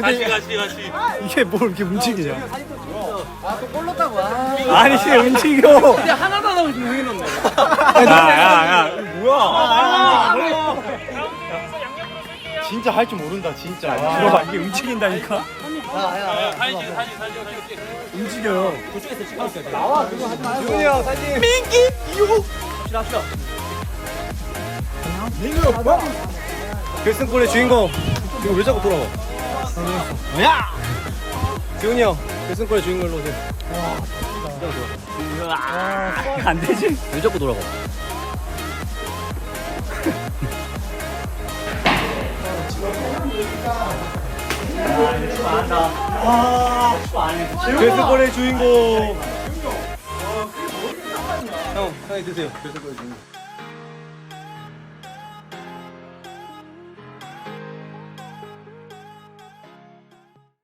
다시 다시 다시 이게 뭘 이렇게 움직이냐? 아니 이게 움직여. 하나도 안 하고 지금 왜 이러는 야야야 뭐야? 진짜 할 줄 모른다 진짜. 이거 봐 이게 움직인다니까. 사진 찍어 사진 사진 사진 움직여요. 결승골의 주인공. 이거 왜 자꾸 돌아와? 야! 지훈이 형, 결승골의 주인공으로 오세요. 안 되지? 왜 자꾸 돌아가? 결승골의 주인공. 형, 형이 드세요. 결승골의 주인공.